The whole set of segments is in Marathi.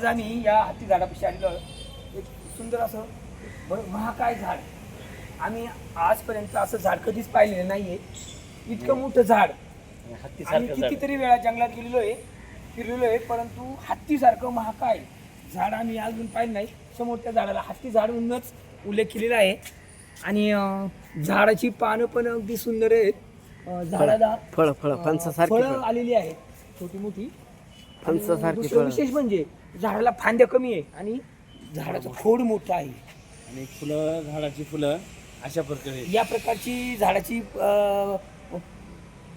आज आम्ही या हत्ती झाडापाशी आलेलो आहोत. एक सुंदर असं महाकाय झाड. आम्ही आजपर्यंत असं झाड कधीच पाहिलेलं नाहीये. इतकं मोठं झाड. आम्ही कितीतरी वेळा जंगलात गेलेलो आहे फिरलेलो आहे परंतु हत्तीसारखं महाकाय झाड आम्ही अजून पाहिलं नाही. समोर त्या झाडाला हत्ती झाड म्हणूनच उल्लेख केलेला आहे. आणि झाडाची पानं पण अगदी सुंदर आहेत. झाडाला फळ फळ फळं आलेली आहेत छोटी मोठी फणसासारखी दुसरं फळं. विशेष म्हणजे झाडाला फांद्या कमी आहे आणि झाडाचं खोड मोठं आहे. आणि फुलं झाडाची फुलं अशा प्रकारे. या प्रकारची झाडाची अं,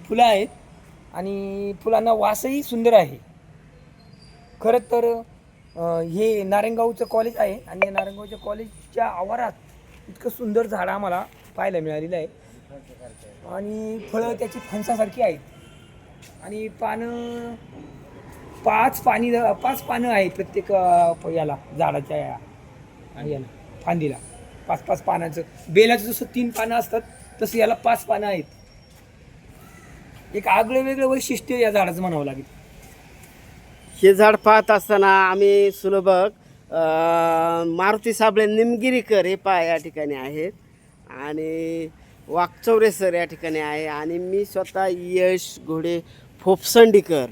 फुलं आहेत आणि फुलांना वासही सुंदर आहे. खरं तर अं, हे नारायणगावचं कॉलेज आहे आणि या नारायणगावच्या कॉलेजच्या आवारात इतकं सुंदर झाड आम्हाला पाहायला मिळालेलं आहे. आणि फळं त्याची फणसासारखी आहेत. आणि पानं पाच पाणी पाच पानं आहेत प्रत्येक याला झाडाच्या या याला फांदीला. पाच पाच पानाचं. बेलाचं जसं तीन पानं असतात तसं याला पाच पानं आहेत. एक आगळं वेगळं वैशिष्ट्य या झाडाचं म्हणावं लागेल. हे झाड पाहत असताना आम्ही सुलभक मारुती साबळे निमगिरीकर हे पा या ठिकाणी आहेत. आणि वाकचौरे सर या ठिकाणी आहे. आणि मी स्वतः यश घोडे फोपसंडीकर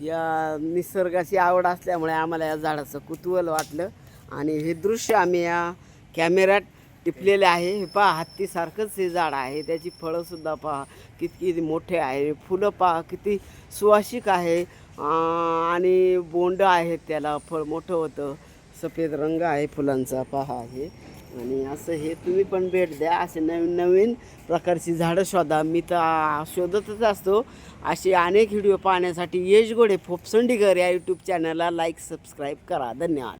या निसर्गाची आवड असल्यामुळे आम्हाला या झाडाचं कुतूहल वाटलं. आणि हे दृश्य आम्ही या कॅमेऱ्यात टिपलेले आहे. हे पहा हत्तीसारखंच हे झाड आहे. त्याची फळंसुद्धा पहा किती मोठे आहे. फुलं पहा किती सुवासिक आहे. आणि बोंड आहेत त्याला फळ मोठं होतं. सफेद रंग आहे फुलांचा पहा हे. आणि असं हे तुम्ही पण भेट द्या. असे नवीन नवीन प्रकारची झाडं शोधा. मी तर शोधतच असतो. असे अनेक व्हिडिओ पाहण्यासाठी यश गोडे फोपसंडीकर या यूट्यूब चॅनलला लाईक सबस्क्राईब करा. धन्यवाद.